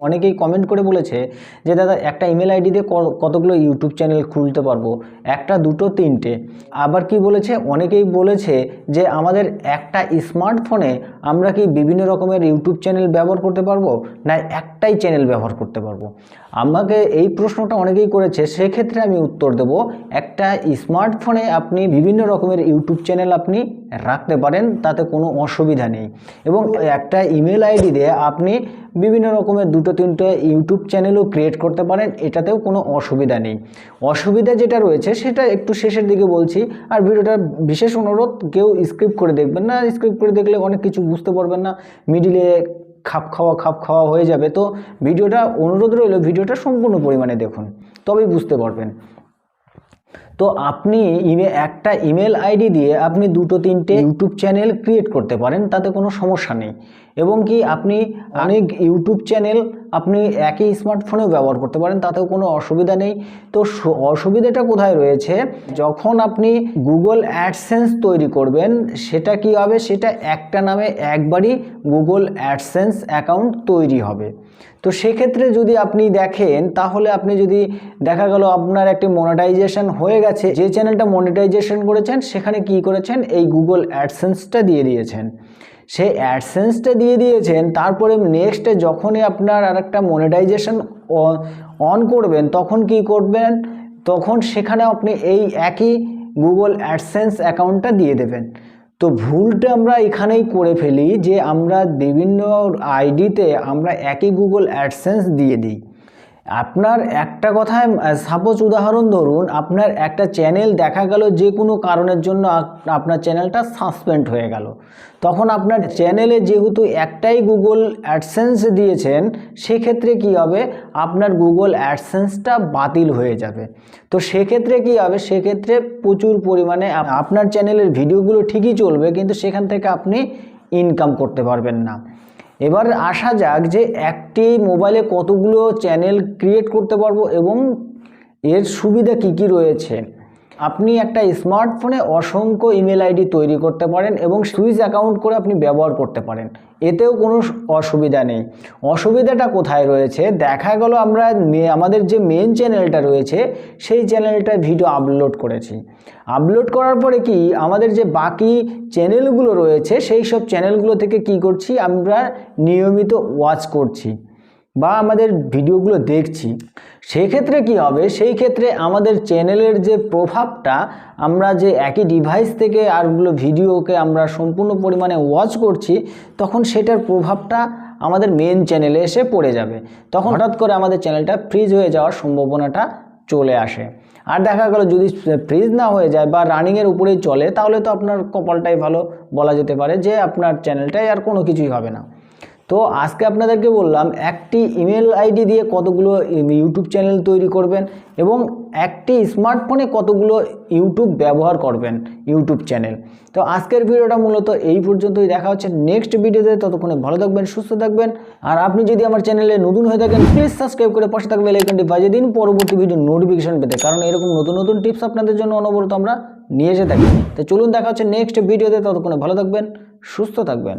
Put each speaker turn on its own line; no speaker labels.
অনেকেই কমেন্ট করে বলেছে যে, দাদা, একটা ইমেল আইডি দিয়ে কতগুলো ইউটিউব চ্যানেল খুলতে পারব? একটা, দুটো, তিনটে। আবার কি বলেছে? অনেকেই বলেছে যে, আমাদের একটা স্মার্টফোনে আমরা কি বিভিন্ন রকমের ইউটিউব চ্যানেল ব্যবহার করতে পারব? না, একটাই চ্যানেল ব্যবহার করতে পারব? আমাকে এই প্রশ্নটা অনেকেই করেছে। সেক্ষেত্রে আমি উত্তর দেব, একটা স্মার্টফোনে আপনি বিভিন্ন রকমের ইউটিউব চ্যানেল আপনি রাখতে পারেন, তাতে কোনো অসুবিধা নেই। এবং একটা ইমেল আইডি দিয়ে আপনি বিভিন্ন রকমের দুটো তিনটে ইউটিউব চ্যানেলও ক্রিয়েট করতে পারেন, এটাতেও কোনো অসুবিধা নেই। অসুবিধা যেটা রয়েছে, সেটা একটু শেষের দিকে বলছি। আর ভিডিওটা বিশেষ অনুরোধ, কেউ স্ক্রিপ্ট করে দেখবেন না। স্ক্রিপ্ট করে দেখলে অনেক কিছু বুঝতে পারবেন না। মিডিলে খাপ খাওয়া খাপ খাওয়া হয়ে যাবে। তো ভিডিওটা অনুরোধ রইল, ভিডিওটা সম্পূর্ণ পরিমাণে দেখুন, তবেই বুঝতে পারবেন। তো আপনি ইমে একটা ইমেল আইডি দিয়ে আপনি দুটো তিনটে ইউটিউব চ্যানেল ক্রিয়েট করতে পারেন তাতে কোনো সমস্যা নেই। এবং কি আপনি অনেক ইউটিউব চ্যানেল আপনি একই স্মার্টফোনেও ব্যবহার করতে পারেন, তাতেও কোনো অসুবিধা নেই। তো অসুবিধাটা কোথায় রয়েছে? যখন আপনি গুগল অ্যাডসেন্স তৈরি করবেন, সেটা কি হবে? সেটা একটা নামে একবারই গুগল অ্যাডসেন্স অ্যাকাউন্ট তৈরি হবে। তো সেক্ষেত্রে যদি আপনি দেখেন, তাহলে আপনি যদি দেখা গেল আপনার একটি মনিটাইজেশন হয়ে গেছে, যে চ্যানেলটা মনিটাইজেশন করেছেন, সেখানে কি করেছেন? এই গুগল অ্যাডসেন্সটা দিয়ে দিয়েছেন। সেই অ্যাডসেন্সটা দিয়ে দিয়েছেন, তারপরে নেক্সটে যখনই আপনার আর একটা মনিটাইজেশন অন করবেন, তখন কি করবেন? তখন সেখানে আপনি এই একই গুগল অ্যাডসেন্স অ্যাকাউন্টটা দিয়ে দেবেন। তো ভুলটা আমরা এখানেই করে ফেলি যে আমরা বিভিন্ন আইডিতে আমরা একই গুগল অ্যাডসেন্স দিয়ে দিই। আপনার একটা কথায় সাপোজ উদাহরণ ধরুন, আপনার একটা চ্যানেল দেখা গেল যে কোনো কারণের জন্য আপনার চ্যানেলটা সাসপেন্ড হয়ে গেল। তখন আপনার চ্যানেলে যেহেতু একটাই গুগল অ্যাডসেন্স দিয়েছেন, সেক্ষেত্রে কি হবে? আপনার গুগল অ্যাডসেন্সটা বাতিল হয়ে যাবে। তো সেক্ষেত্রে কি হবে? সেক্ষেত্রে প্রচুর পরিমাণে আপনার চ্যানেলের ভিডিওগুলো ঠিকই চলবে, কিন্তু সেখান থেকে আপনি ইনকাম করতে পারবেন না। এবার আসা যাক যে একটি মোবাইলে কতগুলো চ্যানেল ক্রিয়েট করতে পারব এবং এর সুবিধা কি কি রয়েছে। আপনি একটা স্মার্টফোনে অসংখ্য ইমেল আইডি তৈরি করতে পারেন এবং সুইচ অ্যাকাউন্ট করে আপনি ব্যবহার করতে পারেন। এতেও কোনো অসুবিধা নেই। অসুবিধাটা কোথায় রয়েছে? দেখা গেল আমরা আমাদের যে মেন চ্যানেলটা রয়েছে, সেই চ্যানেলটা ভিডিও আপলোড করেছি। আপলোড করার পরে কি, আমাদের যে বাকি চ্যানেলগুলো রয়েছে, সেই সব চ্যানেলগুলো থেকে কি করছি? আমরা নিয়মিত ওয়াচ করছি। বা আমাদের ভিডিওগুলো দেখছি, সেক্ষেত্রে কি হবে? সেই ক্ষেত্রে আমাদের চ্যানেলের যে প্রভাবটা, আমরা যে একই ডিভাইস থেকে আরগুলো ভিডিওকে আমরা সম্পূর্ণ পরিমাণে ওয়াচ করছি, তখন সেটার প্রভাবটা আমাদের মেন চ্যানেলে এসে পড়ে যাবে। তখন হঠাৎ করে আমাদের চ্যানেলটা ফ্রিজ হয়ে যাওয়ার সম্ভাবনাটা চলে আসে। আর দেখা গেল যদি ফ্রিজ না হয়ে যায় বা রানিংয়ের উপরেই চলে, তাহলে তো আপনার কপালটাই ভালো বলা যেতে পারে যে আপনার চ্যানেলটাই আর কোনো কিছুই হবে না। তো আজকে আপনাদেরকে বললাম, একটি ইমেল আইডি দিয়ে কতগুলো ইউটিউব চ্যানেল তৈরি করবেন এবং একটি স্মার্টফোনে কতগুলো ইউটিউব ব্যবহার করবেন, ইউটিউব চ্যানেল। তো আজকের ভিডিওটা মূলত এই পর্যন্তই। দেখা হচ্ছে নেক্সট ভিডিওতে। ততক্ষণে ভালো থাকবেন, সুস্থ থাকবেন। আর আপনি যদি আমার চ্যানেলে নতুন হয়ে থাকেন প্লিজ সাবস্ক্রাইব করে পাশে থাকবে লাইকনটি বাজিয়ে দিন। পরবর্তী ভিডিও নোটিফিকেশন পেতে। কারণ এরকম নতুন নতুন টিপস আপনাদের জন্য অনবরত আমরা নিয়ে এসে থাকি। তো চলুন, দেখা হচ্ছে নেক্সট ভিডিওতে। ততক্ষণে ভালো থাকবেন, সুস্থ থাকবেন।